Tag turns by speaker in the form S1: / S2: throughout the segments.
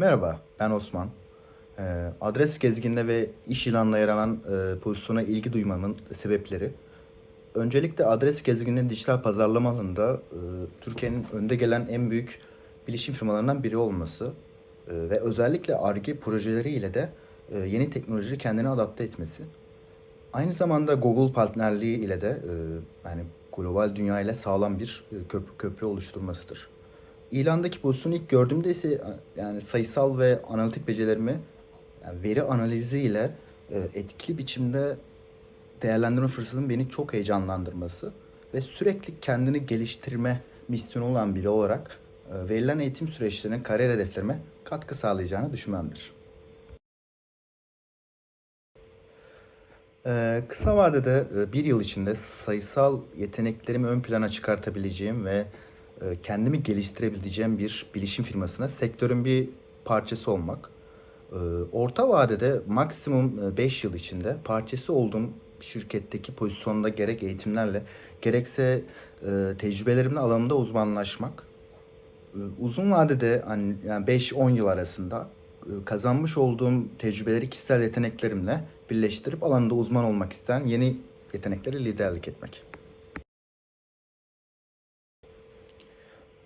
S1: Merhaba, ben Osman. Ee, adres gezginde ve iş ilanına yer alan e, pozisyona ilgi duymamın sebepleri. Öncelikle adres gezginin dijital pazarlama alanında e, Türkiye'nin önde gelen en büyük bilişim firmalarından biri olması e, ve özellikle ARGE projeleriyle de yeni teknolojiyi kendine adapte etmesi. Aynı zamanda Google partnerliği ile de yani global dünya ile sağlam bir köprü, köprü oluşturmasıdır. İlandaki pozisyonu ilk gördüğümde ise yani sayısal ve analitik becerilerimi yani veri analizi ile e, etkili biçimde değerlendirme fırsatının beni çok heyecanlandırması ve sürekli kendini geliştirme misyonu olan biri olarak e, verilen eğitim süreçlerinin kariyer hedeflerime katkı sağlayacağını düşünmemdir. Ee, kısa vadede e, bir yıl içinde sayısal yeteneklerimi ön plana çıkartabileceğim ve kendimi geliştirebileceğim bir bilişim firmasına sektörün bir parçası olmak. Ee, orta vadede maksimum 5 yıl içinde parçası olduğum şirketteki pozisyonda gerek eğitimlerle gerekse e, tecrübelerimle alanımda uzmanlaşmak. Uzun vadede hani yani 5-10 yıl arasında e, kazanmış olduğum tecrübeleri kişisel yeteneklerimle birleştirip alanında uzman olmak isteyen yeni yeteneklere liderlik etmek.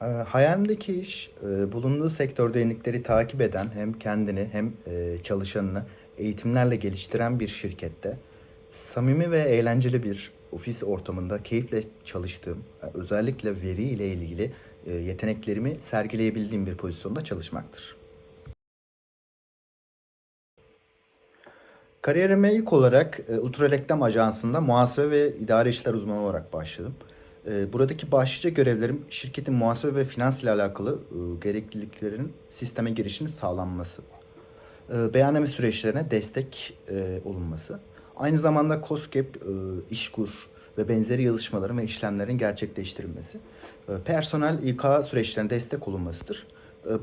S1: Hayalimdeki iş e, bulunduğu sektörde yenilikleri takip eden hem kendini hem e, çalışanını eğitimlerle geliştiren bir şirkette samimi ve eğlenceli bir ofis ortamında keyifle çalıştığım, e, özellikle veri ile ilgili yeteneklerimi sergileyebildiğim bir pozisyonda çalışmaktır. Kariyerime ilk olarak Ultra Reklam Ajansı'nda muhasebe ve idari işler uzmanı olarak başladım. E, buradaki başlıca görevlerim şirketin muhasebe ve finans ile alakalı e, gerekliliklerin sisteme girişinin sağlanması, e, beyanname süreçlerine destek e, olunması, aynı zamanda COSGAP, İşkur ve benzeri yazışmaların ve işlemlerin gerçekleştirilmesi, personel İK süreçlerine destek olunmasıdır.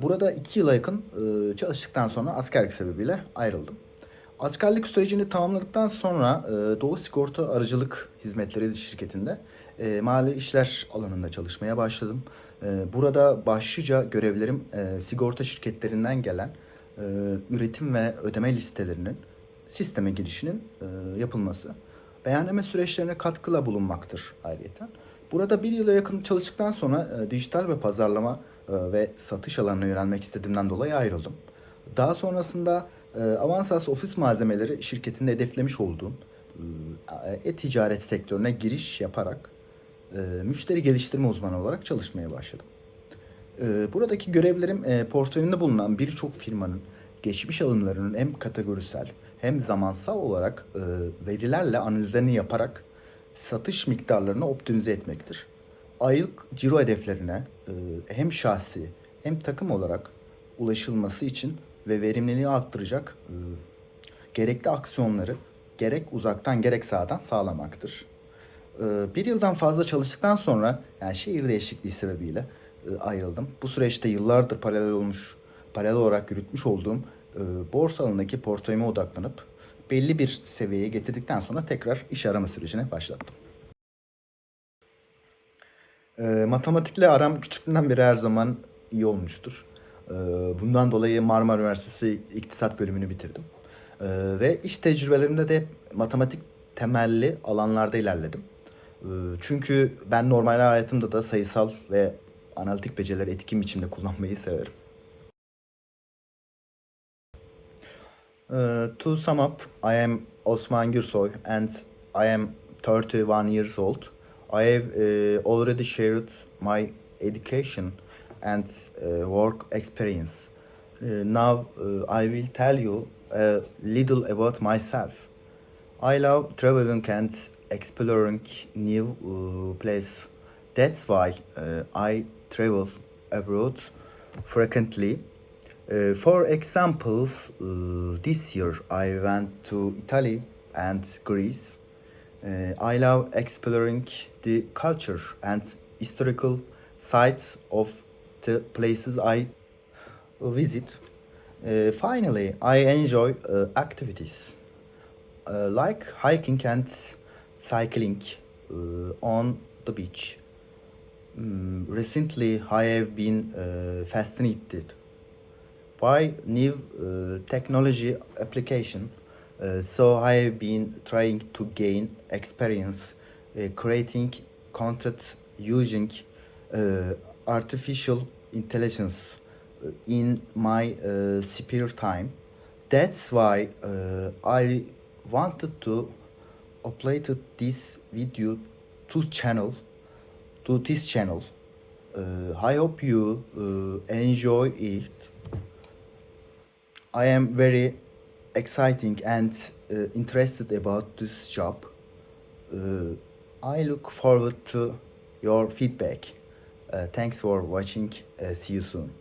S1: Burada iki yıla yakın çalıştıktan sonra askerlik sebebiyle ayrıldım. Askerlik sürecini tamamladıktan sonra e, Doğu Sigorta Aracılık Hizmetleri şirketinde e, mali işler alanında çalışmaya başladım. E, burada başlıca görevlerim e, sigorta şirketlerinden gelen e, üretim ve ödeme listelerinin sisteme girişinin e, yapılması. Beyanname süreçlerine katkıla bulunmaktır ayrıca. Burada bir yıla yakın çalıştıktan sonra e, dijital ve pazarlama e, ve satış alanına yönelmek istediğimden dolayı ayrıldım. Daha sonrasında Avansas ofis malzemeleri şirketinde hedeflemiş olduğum e, e-ticaret sektörüne giriş yaparak e, müşteri geliştirme uzmanı olarak çalışmaya başladım. E, buradaki görevlerim e, portföyünde bulunan birçok firmanın geçmiş alımlarının hem kategorisel hem zamansal olarak verilerle analizlerini yaparak satış miktarlarını optimize etmektir. Aylık ciro hedeflerine hem şahsi hem takım olarak ulaşılması için ve verimliliği arttıracak e, gerekli aksiyonları gerek uzaktan gerek sağdan sağlamaktır. E, bir yıldan fazla çalıştıktan sonra yani şehir değişikliği sebebiyle e, ayrıldım. Bu süreçte yıllardır paralel olmuş, paralel olarak yürütmüş olduğum borsa alanındaki portföyüme odaklanıp belli bir seviyeye getirdikten sonra tekrar iş arama sürecine başlattım. E, matematikle aram küçüklüğümden beri her zaman iyi olmuştur. E, bundan dolayı Marmara Üniversitesi İktisat bölümünü bitirdim. E, ve iş tecrübelerimde de matematik temelli alanlarda ilerledim. E, çünkü ben normal hayatımda da sayısal ve analitik becerileri etkin biçimde kullanmayı severim. To sum up, I am Osman Gürsoy and I am 31 years old. I have uh, already shared my education and uh, work experience. Uh, now uh, I will tell you a little about myself. I love traveling and exploring new uh, places. That's why uh, I travel abroad frequently. Uh, for example, uh, this year I went to Italy and Greece. Uh, I love exploring the culture and historical sites of the places I visit. Uh, finally, I enjoy uh, activities uh, like hiking and cycling uh, on the beach. Mm, recently, I have been uh, fascinated by new uh, technology application. So I have been trying to gain experience creating content using artificial intelligence uh, in my uh, spare time. That's why uh, I wanted to upload this video to channel to this channel. Uh, I hope you uh, enjoy it. I am very exciting and uh, interested about this job. Uh, I look forward to your feedback. Uh, thanks for watching. Uh, see you soon.